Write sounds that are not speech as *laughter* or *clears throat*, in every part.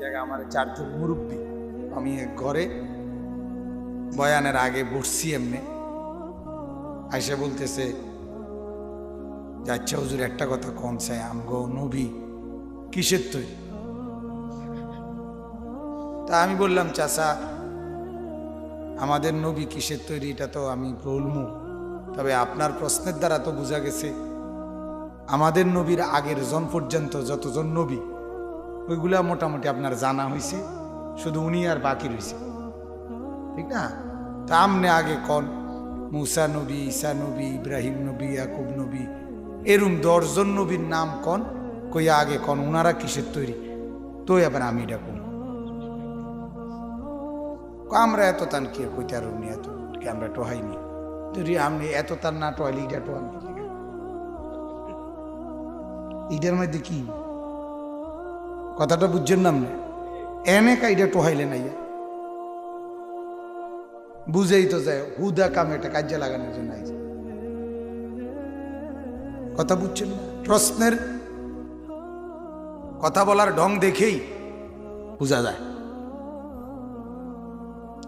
জায়গায় আমার চারজন মুরব্বী। আমি ঘরে বয়ানের আগে বসছি এমনি। আইসে বলতেছে যে আচ্ছা হুজুর, একটা কথা কন চাই, আমগো নবী কিসের তৈরি? তা আমি বললাম, চাচা, আমাদের নবী কিসের তৈরি এটা তো আমি বলমু। তবে আপনার প্রশ্নের দ্বারা তো বোঝা গেছে, আমাদের নবীর আগের জন পর্যন্ত যতজন নবী ওইগুলা মোটামুটি আপনার জানা হয়েছে শুধু উনি আর বাকি রয়েছে ঠিক না? তা আমনে আগে কন, মুসা নবী, ঈসা নবী, ইব্রাহিম নবী, ইয়াকুব নবী, এরম দশজন নবীর নাম কন, কইয়া আগে কন ওনারা কিসের তৈরি? তো আবার আমি কম আমরা এত তান কে কইতে আর উনি এত কে আমরা টোহাইনি? তৈরি আপনি এত তার না টোয়াইলি এটা টোয়ান? এইটার মধ্যে কি? কথাটা বুঝছেন নাম না এনে কাইটা টোহাইলে নাই। বুঝেই তো যায়, হুদা কাম এটা কাজে লাগানোর জন্য আইছে। কথা বুঝছেন না? প্রশ্নের কথা বলার ঢং দেখেই বোঝা যায়।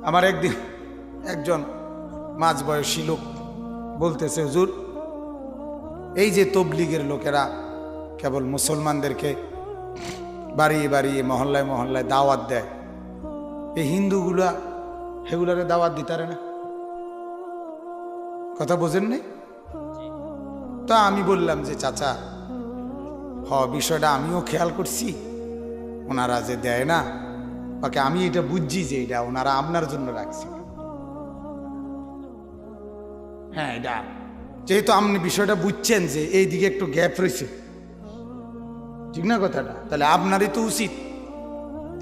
আমার একদিন একজন মাঝ বয়সী লোক বলতেছে, হুজুর, এই যে তবলিগের লোকেরা কেবল মুসলমানদেরকে বাড়িয়ে বাড়িয়ে, মহল্লায় মহল্লায় দাওয়াত দেয়। এই হিন্দুগুলা সেগুলারে দাওয়াত দিতারে না। কথা বোঝেন নেই? তো আমি বললাম যে, চাচা, হ, বিষয়টা আমিও খেয়াল করছি। ওনারা যে দেয় না ওকে আমি এটা বুঝছি যে এটা ওনারা আপনার জন্য রাখছে। হ্যাঁ এটা। যেহেতু আপনি বিষয়টা বুঝছেন যে এই দিকে একটু গ্যাপ রয়েছে। ঠিক না কথাটা? তাহলে আপনারই তো উচিত।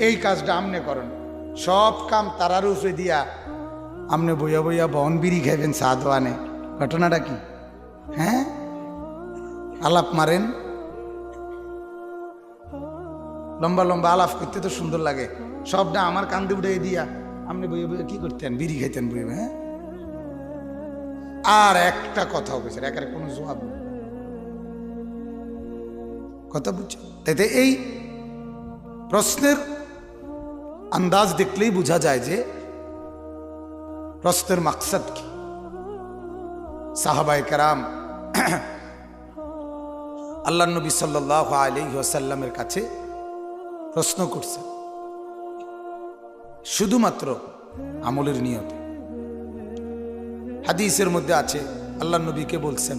এই কাজটা আপনি করেন। সব কাম তারার উপরে দিয়া আপনি বইয়া বইয়া বন বিড়ি খাইবেন, চা ঘটনাটা কি? হ্যাঁ? আলাপ মারেন। লম্বা লম্বা আলাপ করতে তো সুন্দর লাগে। সবটা আমার কান্দে উঠে দিয়া আপনি বইয়ে বইয়ে কি করতেন? বিড়ি খাইতেন বইয়ে হ্যাঁ? আর একটা কথাও বলছেন একের কোনো জবাব নেই। কথা বুঝছেন তাইতে এই প্রশ্নের আন্দাজ দেখলেই বোঝা যায় যে প্রশ্নের মাকসাদ কি। সাহাবাই কারাম *clears throat* আল্লাহ নবী সাল্লাহ আলী কাছে প্রশ্ন করছে। শুধুমাত্র আমলের নিয়ত। হাদিসের মধ্যে আছে আল্লাহ নবীকে বলছেন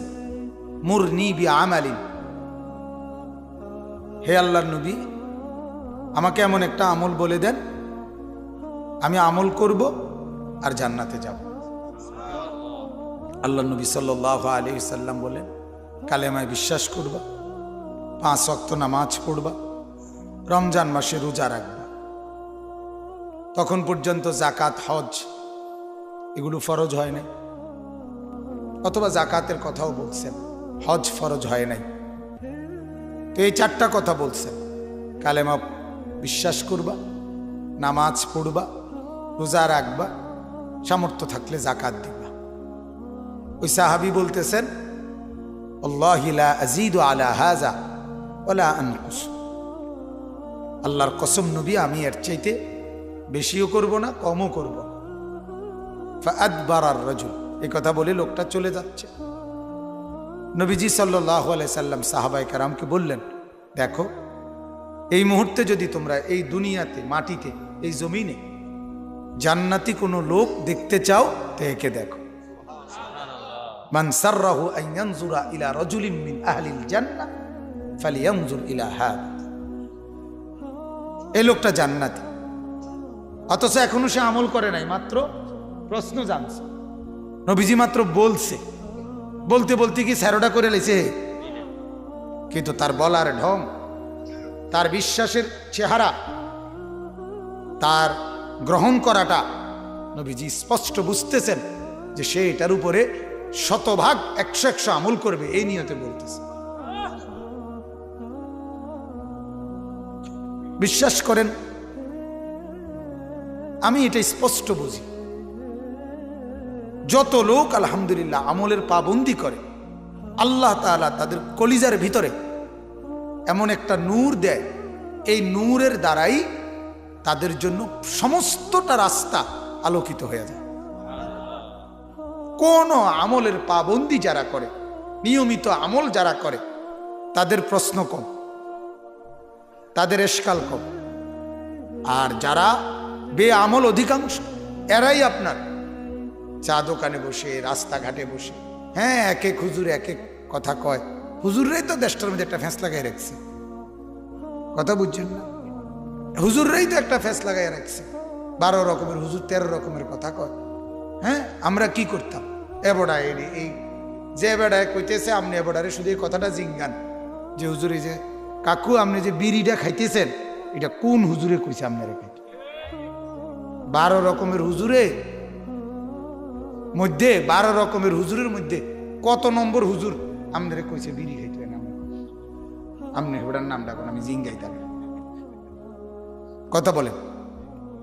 মুর নি বি আমালিন হে আল্লাহ নবী, আমাকে এমন একটা আমল বলে দেন, আমি আমল করব আর জান্নাতে যাব। আল্লাহ নবী সাল্লাহ আলী সাল্লাম বলেন, কালেমায় বিশ্বাস করবা, পাঁচ অক্ত নামাজ পড়বা, রমজান মাসে রোজা রাখবা। তখন পর্যন্ত জাকাত হজ, এগুলো ফরজ হয় নাই। অথবা জাকাতের কথাও বলছেন, হজ ফরজ হয় নাই। তো এই চারটা কথা বলছেন কালেমা বিশ্বাস করবা, নামাজ পড়বা, রোজা রাখবা, সামর্থ্য থাকলে জাকাত দিবা। ওই সাহাবি বলতেছেন আজিদ আলা হাজা আল্লাহর কসম নবী, আমি এর চাইতে বেশিও করব না, কমও করব বারার রজুল, এই কথা বলে লোকটা চলে যাচ্ছে। নবীজি সাল্লাহ সাল্লাম সাহাবাই কারামকে বললেন দেখো এই মুহূর্তে যদি তোমরা এই দুনিয়াতে মাটিতে এই জমিনে জান্নাতি কোনো লোক দেখতে চাও তো একে দেখো। মান সাররাহু আন ইলা রাজুলিন মিন আহলিল জান্নাহ ফালিয়ানজুর ইলা হাদ। এই লোকটা জান্নাতি। অথচ এখনও সে আমল করে নাই মাত্র প্রশ্ন জানছে। নবীজি মাত্র বলছে বলতে বলতে কি স্যারোটা করে লেছে? কিন্তু তার বলার ঢং, তার বিশ্বাসের চেহারা, তার গ্রহণ করাটা নবীজি স্পষ্ট বুঝতেছেন যে সে এটার উপরে শতভাগ একশো একশো আমল করবে, এই নিয়তে বলতেছে। বিশ্বাস করেন, আমি এটা স্পষ্ট বুঝি। যত লোক, আলহামদুলিল্লাহ, আমলের পাবন্দি করে, আল্লাহ তাআলা তাদের কলিজার ভিতরে এমন একটা নূর দেয়। এই নূরের দ্বারাই তাদের জন্য সমস্তটা রাস্তা আলোকিত হয়ে যায়। কোন আমলের পাবন্দি যারা করে, নিয়মিত আমল যারা করে, তাদের প্রশ্ন কম, তাদের এসকাল কম। আর যারা বে আমল অধিকাংশ, এরাই আপনার চা দোকানে বসে, রাস্তাঘাটে বসে। হ্যাঁ এক হুজুর এক কথা কয়। হুজুররাই তো দেশটার মধ্যে একটা ফ্যাঁস লাগাই রাখছে। কথা বুঝছেন না? হুজুররাই তো একটা ফ্যাঁস লাগাই রাখছে। বারো রকমের হুজুর, তেরো রকমের কথা কয়। হ্যাঁ আমরা কি করতাম? এবড়া এই যে বেড়ায় কইতেছে আপনি এবড়ারে শুধু এই কথাটা জিঙ্গান। যে হুজুর এই যে, কাকু আপনি যে বিড়িটা খাইতেছেন, এটা কোন হুজুরে কইছে আপনারা বারো রকমের হুজুরে মধ্যে, বারো রকমের হুজুরের মধ্যে। কত নম্বর হুজুর? আমাদের কইছে, বিড়ি খাইতে না আপনি ওটার নাম ডাকুন আমি জিঙ্গাই তাকে কথা বলেন।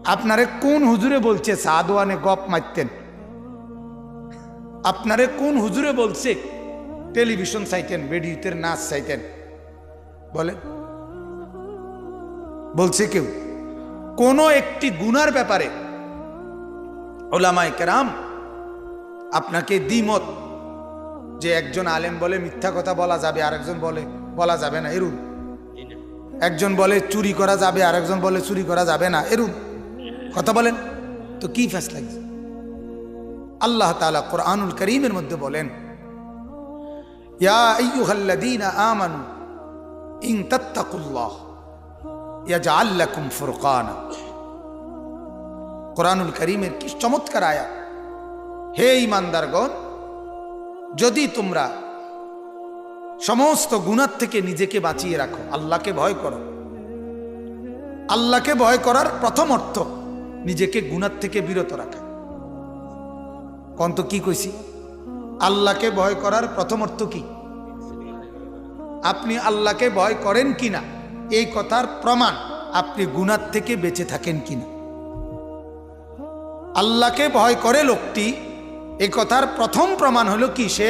আপনারে কোন হুজুরে বলছে, সাদওয়ানে গপ মারতেন আপনারে কোন হুজুরে বলছে, টেলিভিশন চাইতেন, রেডিওতে নাচ চাইতেন বলেন। বলছে কেউ। কোন একটি গুনার ব্যাপারে ওলামায় কেরাম আপনাকে দ্বিমত যে একজন আলেম বলে মিথ্যা কথা বলা যাবে, আরেকজন বলে, বলা যাবে না। এরুম একজন বলে চুরি করা যাবে, আরেকজন বলে চুরি করা যাবে না। এরুম কথা বলেন? তো কি ফ্যাসলা লাগছে? আল্লাহ তাআলা কোরআনুল করিমের মধ্যে বলেন ফুরকানা। কোরআনুল করিমের কি চমৎকার আয়া হে ইমানদারগণ, যদি তোমরা সমস্ত গুণার থেকে নিজেকে বাঁচিয়ে রাখো, আল্লাহকে ভয় করো। আল্লাহকে ভয় করার প্রথম অর্থ, নিজেকে গুণার থেকে বিরত রাখা। কন্ত কি কইছি? আল্লাহকে ভয় করার প্রথম অর্থ কি? আপনি আল্লাহকে ভয় করেন কিনা? এই কথার প্রমাণ, আপনি গুণার থেকে বেঁচে থাকেন কিনা? আল্লাহকে ভয় করে লোকটি এ কথার প্রথম প্রমাণ হলো কি? সে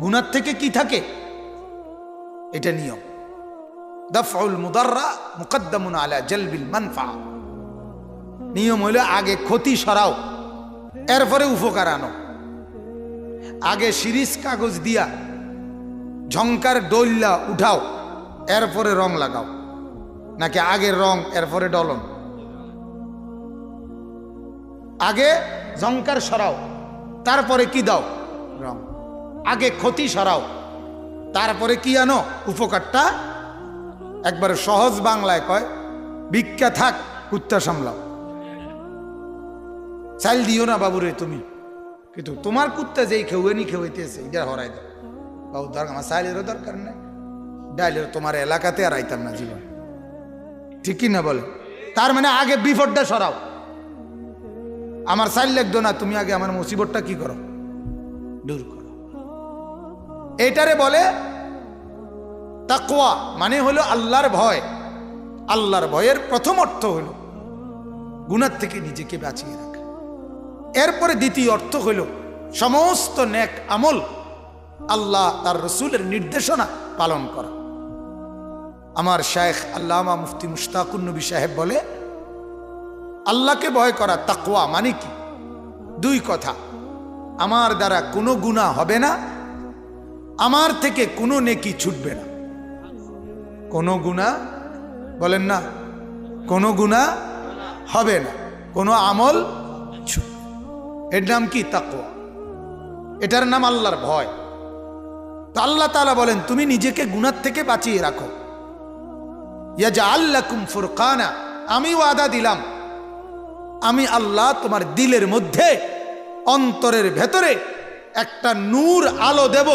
গুনার থেকে কি থাকে? এটা নিয়ম। দফউল মুদাররা মুকদ্দমুন আলা জলবিল মানফা। নিয়ম হলো আগে ক্ষতি সরাও, এরপরে উপকার আনো। আগে সিরিজ কাগজ দিয়া ঝঙ্কার ডইল্লা উঠাও, এরপরে রং লাগাও। নাকি আগে রং, এরপরে ডলন আগে ঝঙ্কার সরাও তারপরে কি দাও? রং। আগে ক্ষতি সরাও। তারপরে কি আনো? উপকারটা? একবারে সহজ বাংলায় কয়, ভিক্ষা থাক, কুত্তা সামলাও। চাল দিও না বাবুরে তুমি। কিন্তু তোমার কুত্তা যেই খেউনি খেউইতেছে এটা হরাই দাও। বাবু দরকার আমার চাইলেরও দরকার নেই। ডাইলের তোমার এলাকাতে আর আইতাম না জীবন। ঠিকই না বলে? তার মানে আগে বিপদটা সরাও। আমার চাইল লাগতো না, তুমি আগে আমার মুসিবতটা কি করো? দূর করো। এটারে বলে, তাকওয়া মানে হলো আল্লাহর ভয়। আল্লাহর ভয়ের প্রথম অর্থ হলো গুণার থেকে নিজেকে বাঁচিয়ে রাখা। এরপরে দ্বিতীয় অর্থ হইল সমস্ত নেক আমল আল্লাহ তার রসুলের নির্দেশনা পালন করা। আমার শায়েখ আল্লামা মুফতি মুশতাকুর নবী সাহেব বলে আল্লাহকে ভয় করা তাকওয়া মানে কি? দুই কথা। আমার দ্বারা কোনো গুণা হবে না, আমার থেকে কোনো নেকি ছুটবে না। কোনো গুণা বলেন না, কোনো গুণা হবে না, কোনো আমল ছুটবে এর নাম কি? তাকওয়া। এটার নাম আল্লাহর ভয়। তো আল্লাহ তালা বলেন, তুমি নিজেকে গুণার থেকে বাঁচিয়ে রাখো। ইয়াজা আল্লাকুম ফুরকানা। আমি ওয়াদা দিলাম আমি আল্লাহ তোমার দিলের মধ্যে অন্তরের ভেতরে একটা নূর আলো দেব,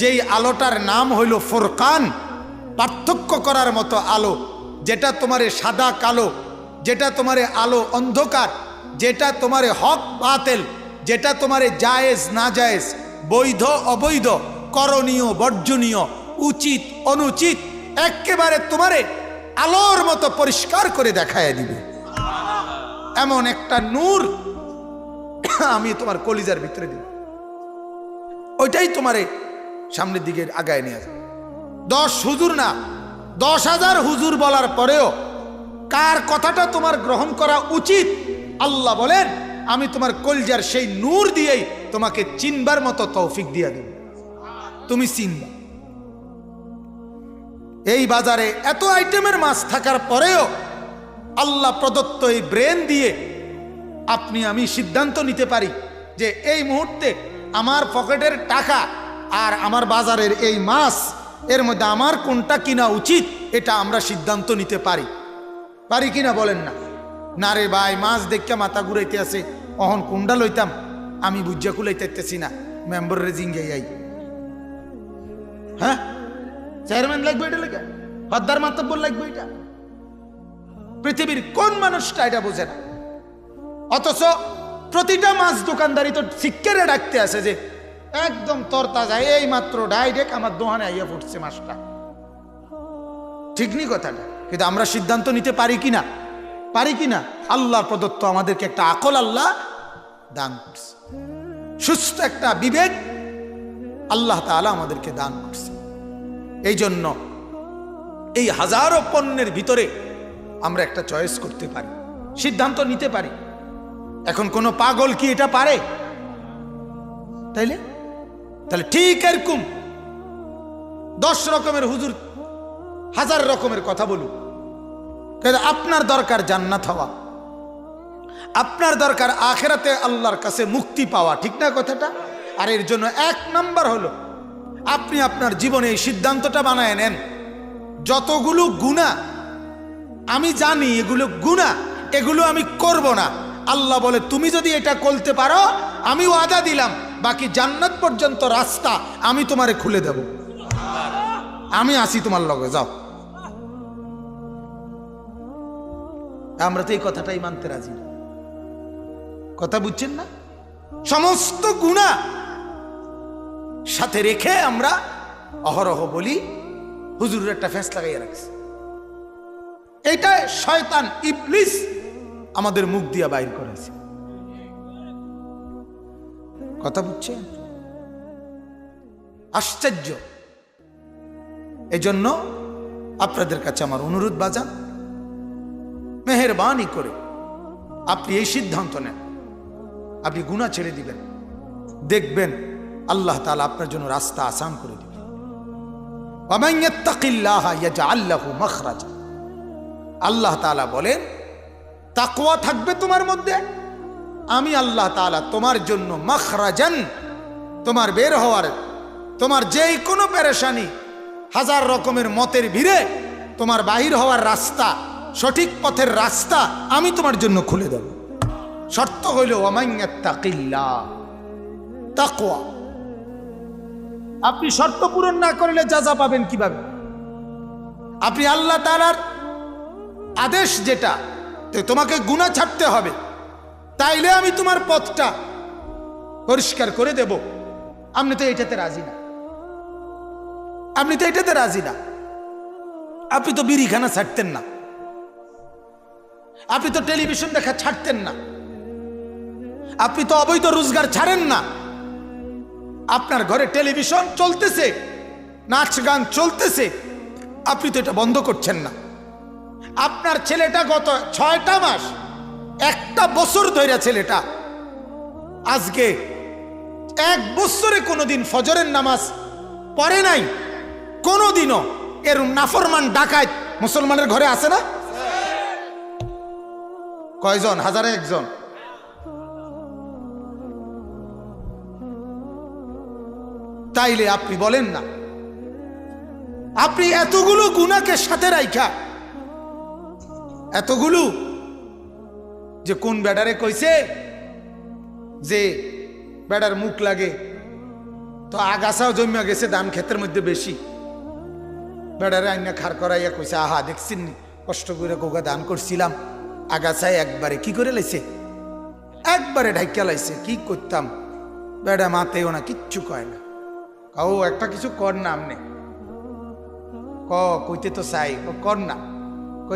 যেই আলোটার নাম হইল ফোরকান। পার্থক্য করার মতো আলো, যেটা তোমারে সাদা কালো, যেটা তোমারে আলো অন্ধকার, যেটা তোমারে হক বাতেল, যেটা তোমারে জায়েজ না জায়েজ, বৈধ অবৈধ, করণীয় বর্জনীয়, উচিত অনুচিত, একেবারে তোমারে আলোর মতো পরিষ্কার করে দেখায় দিবে। এমন একটা নূর আমি তোমার কলিজার ভিতরে দিব। ওইটাই তোমারে সামনের দিকে আগায় নিয়ে যাবে। দশ হুজুর না, দশ হাজার হুজুর বলার পরেও কার কথাটা তোমার গ্রহণ করা উচিত, আল্লাহ বলেন, আমি তোমার কলজার সেই নূর দিয়েই তোমাকে চিনবার মতো তৌফিক দিয়ে দেব। তুমি চিনবা। এই বাজারে এত আইটেমের মাছ থাকার পরেও আল্লাহ প্রদত্ত এই ব্রেন দিয়ে আপনি আমি সিদ্ধান্ত নিতে পারি যে এই মুহূর্তে আমার পকেটের টাকা আর আমার বাজারের এই মাছ এর মধ্যে আমার কোনটা কিনা উচিত, এটা আমরা সিদ্ধান্ত নিতে পারি। পারি কিনা বলেন না? না রে ভাই, মাছ দেখে মাথা ঘুরাইতে আছে, অহন কোনটা লইতাম, আমি বুঝিয়া কুলাইতেছি না মেম্বরের জিঙ্গে যাই হ্যাঁ? চেয়ারম্যান লাগবে এটা লেগে? হদ্দার মাতব্বর লাগবে এটা? পৃথিবীর কোন মানুষটা এটা বোঝে না। অথচ প্রতিটা মাছ দোকানদারি তো শিক্ষারে ডাকতে আছে যে, একদম তরতাজা, এই মাত্র ডাইরেক্ট আমার দোহানে আইয়া পড়ছে মাছটা। ঠিক নি কথাটা? কিন্তু আমরা সিদ্ধান্ত নিতে পারি কি না পারি কি না আল্লাহ প্রদত্ত আমাদেরকে একটা আকল আল্লাহ দান করছে। সুস্থ একটা বিবেক আল্লাহ তাআলা আমাদেরকে দান করছে। এই জন্য এই হাজারো পণ্যের ভিতরে আমরা একটা চয়েস করতে পারি, সিদ্ধান্ত নিতে পারি। এখন কোনো পাগল কি এটা পারে? তাইলে? তাহলে ঠিক এরকম। দশ রকমের হুজুর, হাজার রকমের কথা বলুক আপনার দরকার জান্নাত হওয়া। আপনার দরকার আখেরাতে আল্লাহর কাছে মুক্তি পাওয়া, ঠিক না কথাটা? আর এর জন্য এক নাম্বার হলো, আপনি আপনার জীবনে এই সিদ্ধান্তটা বানায় নেন। যতগুলো গুণা আমি জানি এগুলো গুণা এগুলো আমি করব না। আল্লাহ বলে, তুমি যদি এটা করতে পারো, আমি ওয়াদা দিলাম, বাকি জান্নাত পর্যন্ত রাস্তা আমি তোমারে খুলে দেব। আমি আসি তোমার লগে, যাও। আমরা তো এই কথাটাই মানতে রাজি। কথা বুঝছেন না? সমস্ত গুণা সাথে রেখে আমরা অহরহ বলি, হুজুরের একটা ফ্যাঁস লাগাইয়া রাখছি। এটা শয়তান ইবলিস আমাদের মুখ দিয়ে বাইর করেছে। কথা বুঝছে আশ্চর্য। এজন্য আপনাদের কাছে আমার অনুরোধ, বাজান, মেহরবানি করে আপনি এই সিদ্ধান্ত নেন। আপনি গুণা ছেড়ে দিবেন। দেখবেন আল্লাহ তালা আপনার জন্য রাস্তা আসান করে দিবেন। আল্লাহ মখরাজা আল্লাহ তাআলা বলেন, তাকওয়া থাকবে তোমার মধ্যে। আমি আল্লাহ তাআলা তোমার জন্য মখরাজান, তোমার বের হওয়ার, তোমার যেই কোনো পেরেশানি, হাজার রকমের মতের ভিড়ে তোমার বাহির হওয়ার রাস্তা, সঠিক পথের রাস্তা আমি তোমার জন্য খুলে দেব। শর্ত হইল তাকওয়া। আপনি শর্ত পূরণ না করলে যা যা পাবেন কীভাবে? আপনি আল্লাহ তাআলার আদেশ যেটা তোমাকে গুণা ছাড়তে হবে। তাইলে আমি তোমার পথটা পরিষ্কার করে দেব। আপনি তো এটাতে রাজি না। আপনি তো এটাতে রাজি না। আপনি তো বিড়িখানা ছাড়তেন না। আপনি তো টেলিভিশন দেখা ছাড়তেন না। আপনি তো অবৈধ রোজগার ছাড়েন না। আপনার ঘরে টেলিভিশন চলতেছে, নাচ গান চলতেছে। আপনি তো এটা বন্ধ করছেন না। আপনার ছেলেটা গত ছয়টা মাস, একটা বছর ধরে ছেলেটা, আজকে এক বছরে কোনোদিন ফজরের নামাজ পড়ে নাই, কোনোদিনও এর নাফরমান ডাকাত মুসলমানের ঘরে আছে না? কয়জন? হাজারে একজন। তাইলে আপনি বলেন না, আপনি এতগুলো গুণাকে সাথে রাইখা এতগুলো? যে কোন ব্যাটারে কইছে যে বেড়ার মুখ লাগে? তো আগাছাও জমিয়া গেছে, ধান ক্ষেতের মধ্যে বেশি। বেড়ারে আইনা খার করাইয়া কইছে, আহা, দেখছেন কষ্ট করে কোকা দান করছিলাম। আগাছায় একবারে কি করে লাইছে? একবারে ঢাইকা লাইছে, কি করতাম? বেড়া মাতেও না, কিচ্ছু কয় না। কাউ একটা কিছু কর না আমনে। ক, কইতে তো চাই কর না।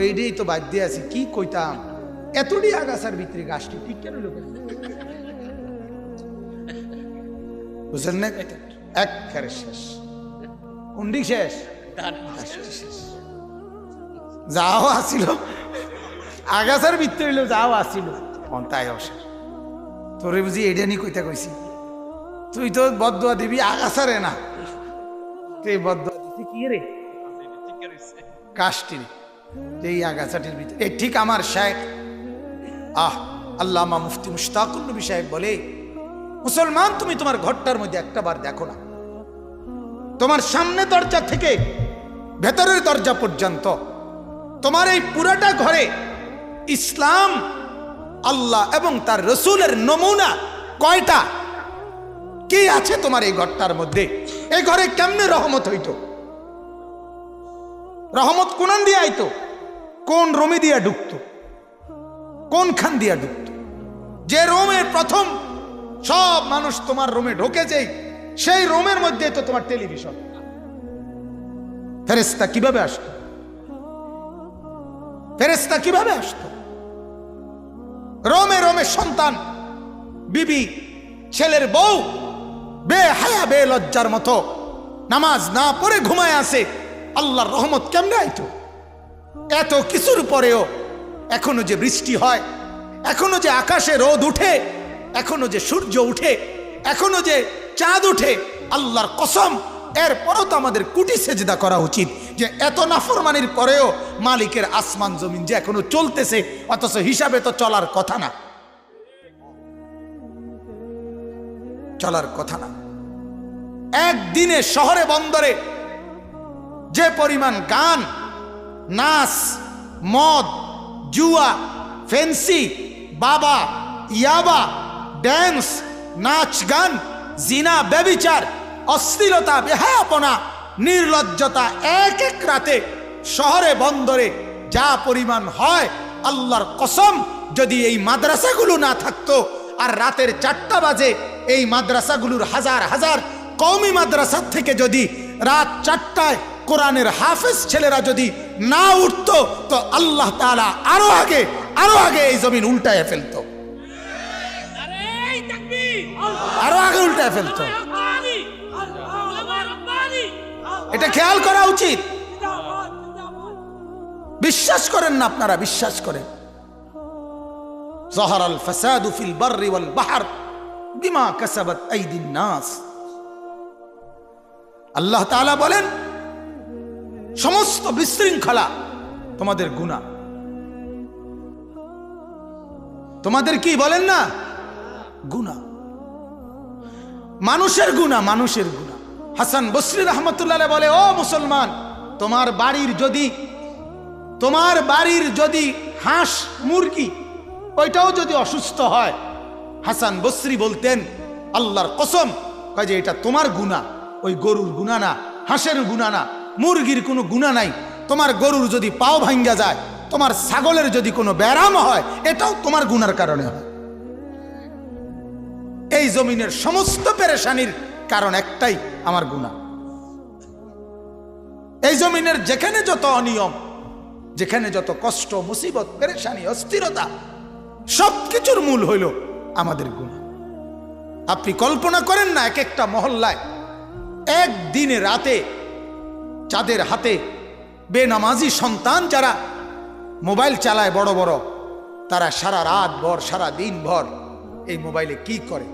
এটাই তো বাদ দিয়ে আছি কি কইতাম? এতটি আগাছার ভিতরে গাছটি ঠিক কেন লোক বুঝলেন না? এক শেষ। কোনটি শেষ? যাও আসিল। আগাছার ভিত্তি হইল যাও আসিল। তাই অবসর তোরে বুঝি এটা নি কইতা কইছি। তুই তো বদুয়া দিবি আগাছারে না। তুই বদুয়া দিবি। কি রে? কাষ্টির এই আগাছাটির ভিতরে এই ঠিক আমার শেখ আহ, আল্লামা মুফতি মুশতাকুল নবী সাহেব বলে, মুসলমান, তুমি তোমার ঘরটার মধ্যে একটা বার দেখো না। তোমার সামনে দরজা থেকে ভেতরের দরজা পর্যন্ত তোমার এই পুরাটা ঘরে ইসলাম, আল্লাহ এবং তার রসুলের নমুনা কয়টা? কি আছে তোমার এই ঘরটার মধ্যে? এই ঘরে কেমনে রহমত হইতো? রহমত কোনান দিয়ে আইতো? কোন রোমে দিয়া ঢুকতো কোনখান দিয়া ঢুকতো যে রোমে প্রথম সব মানুষ তোমার রোমে ঢোকেছেই সেই রোমের মধ্যে তো তোমার টেলিভিশন ফেরেস্তা কীভাবে আসতো? ফেরেস্তা কীভাবে আসতো? রোমে রোমে সন্তান, বিবি, ছেলের বউ বে হায়া বে লজ্জার মতো নামাজ না পড়ে ঘুমায় আসে আল্লাহর রহমত কেমনে আইতো? এত কিছুর পরেও এখনও যে বৃষ্টি হয়, এখনও যে আকাশে রোদ উঠে, এখনও যে সূর্য উঠে, এখনও যে চাঁদ উঠে, আল্লাহর কসম, এরপরও তো আমাদের কুটি সেজদা করা উচিত যে এত নাফরমানির পরেও মালিকের আসমান জমিন যে এখনও চলতেছে, অথচ হিসাবে তো চলার কথা না। চলার কথা না। একদিনে শহরে, বন্দরে যে পরিমাণ গান, নাচ, মদ, জুয়া, ফেন্সি, বাবা, ইয়াবা, ড্যান্স, নাচ গান, জিনা, ব্যবিচার, অশ্লীলতা, বেহায়াপনা, নির্লজ্জতা এক এক রাতে শহরে, বন্দরে যা পরিমাণ হয় আল্লাহর কসম, যদি এই মাদ্রাসাগুলো না থাকতো আর রাতের চারটা বাজে এই মাদ্রাসাগুলোর হাজার হাজার কওমি মাদ্রাসার থেকে যদি রাত চারটায় কোরআনের হাফেজ ছেলেরা যদি না উঠতো, তো আল্লাহ তাআলা আরও আগে আরও আগে এই জমিন উল্টায় ফেলতো। আরও আগে উল্টায় ফেলতো। এটা খেয়াল করা উচিত। বিশ্বাস করেন না আপনারা, বিশ্বাস করেন। জহর আল ফাসাদু ফিল বাররি ওয়াল বাহর বিমা কাসাবাত আইদিন নাস। আল্লাহ তাআলা বলেন সমস্ত বিশৃঙ্খলা তোমাদের গুনাহ। তোমাদের কি বলেন না? গুনাহ। মানুষের গুণা মানুষের গুণা হাসান বসরি রহমতুল্লাহ বলে, ও মুসলমান, তোমার বাড়ির যদি, তোমার বাড়ির যদি হাঁস, মুরগি, ওইটাও যদি অসুস্থ হয়, হাসান বসরি বলতেন, আল্লাহর কসম, কয় যে এটা তোমার গুণা ওই গরুর গুণা না, হাঁসের গুণা না মুরগির কোনো গুণা নাই। তোমার গরুর যদি পাও ভাঙ্গা যায়, তোমার ছাগলের যদি কোনো ব্যারাম হয়, এটাও তোমার গুনার কারণে হয়। এই জমিনের সমস্ত পেরেশানির কারণ একটাই, আমার গুণা। এই জমিনের যেখানে যত অনিয়ম, যেখানে যত কষ্ট, মুসিবত, পেরেশানি, অস্থিরতা সব কিছুর মূল হইল আমাদের গুণা। আপনি কল্পনা করেন না এক একটা মহল্লায়, একদিনে রাতে যাদের হাতে। বেনামাজি সন্তান যারা মোবাইল চালায় বড় বড়, তারা সারা রাত ভর, সারা দিন ভর এই মোবাইলে কি করে?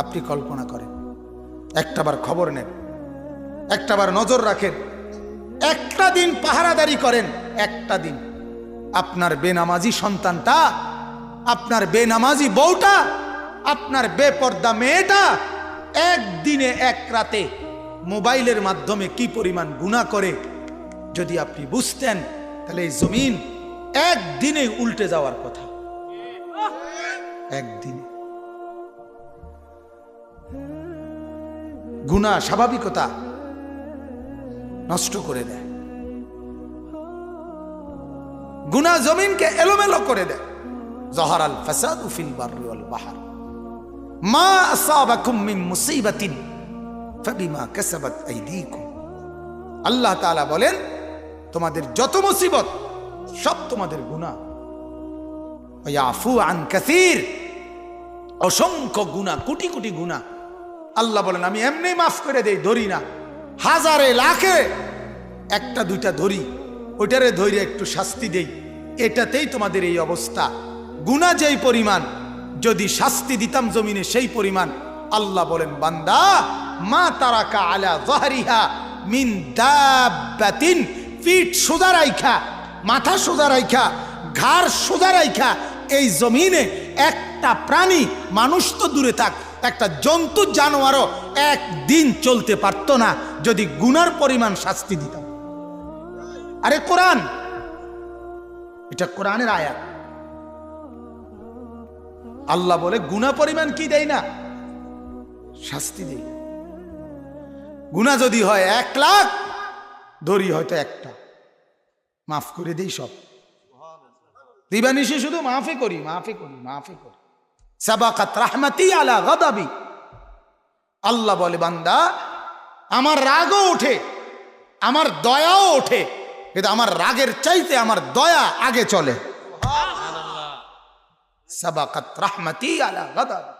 আপনি কল্পনা করেন। একটাবার খবর নেন। একটাবার নজর রাখেন। একটা দিন পাহারাদারি করেন। একটা দিন। আপনার বেনামাজি সন্তানটা, আপনার বেনামাজি বউটা, আপনার বেপর্দা মেয়েটা একদিনে এক রাতে মোবাইলের মাধ্যমে কি পরিমাণ গুণা করে, যদি আপনি বুঝতেন, তাহলে এই জমিন একদিনে উল্টে যাওয়ার কথা। একদিনে। গুণা স্বাভাবিকতা নষ্ট করে দেয়। গুণা জমিনকে এলোমেলো করে দেয়। জহর আল ফাসাদ ফিল বাররি বাহার। মা আসাবাকুম মিন মুসিবাতিন। ফাবিমা আইদিকুম। আল্লাহ তাআলা বলেন, তোমাদের যত মুসিবত, সব তোমাদের গুনাহ। ইয়াফু আন কাসীর। অসংখ্য গুণা কোটি কোটি গুণা আল্লাহ বলেন, আমি এমনি মাফ করে দেই, ধরি না। হাজারে, লাখে, একটা দুইটা ধরি। ওইটারে ধরে একটু শাস্তি দেই। এটাতেই তোমাদের এই অবস্থা। গুণা যেই পরিমাণ, যদি শাস্তি দিতাম জমিনে সেই পরিমাণ। আল্লাহ বলেন, বান্দা মা তারাকা আলা জাহরিহা মিন দাব্বাতিন পিঠ সোজা রাইখা, মাথা সোজা রাইখা, ঘাড় সোজা রাইখা, এই জমিনে একটা প্রাণী মানুষ তো দূরে থাক, একটা জন্তু, জানোয়ারও একদিন চলতে পারতো না যদি গুনার পরিমাণ শাস্তি দিতাম আরে কোরআন, এটা কোরআনের আয়াত। আল্লাহ বলে গুণা পরিমাণ কি দেয় না? শাস্তি না। গুণা যদি হয় এক লাখ, ধরি হয়তো একটা। মাফ করে দিই সব। দিবানিশি শুধু মাফি করি, মাফে করি, মাফি করি। সাবাকাত রাহমাতি আলা গদাবি। আল্লাহ বলে, বান্দা, আমার রাগও ওঠে, আমার দয়াও ওঠে, কিন্তু আমার রাগের চাইতে আমার দয়া আগে চলে। সাবাকাত রাহমাতি আলা গদাবি।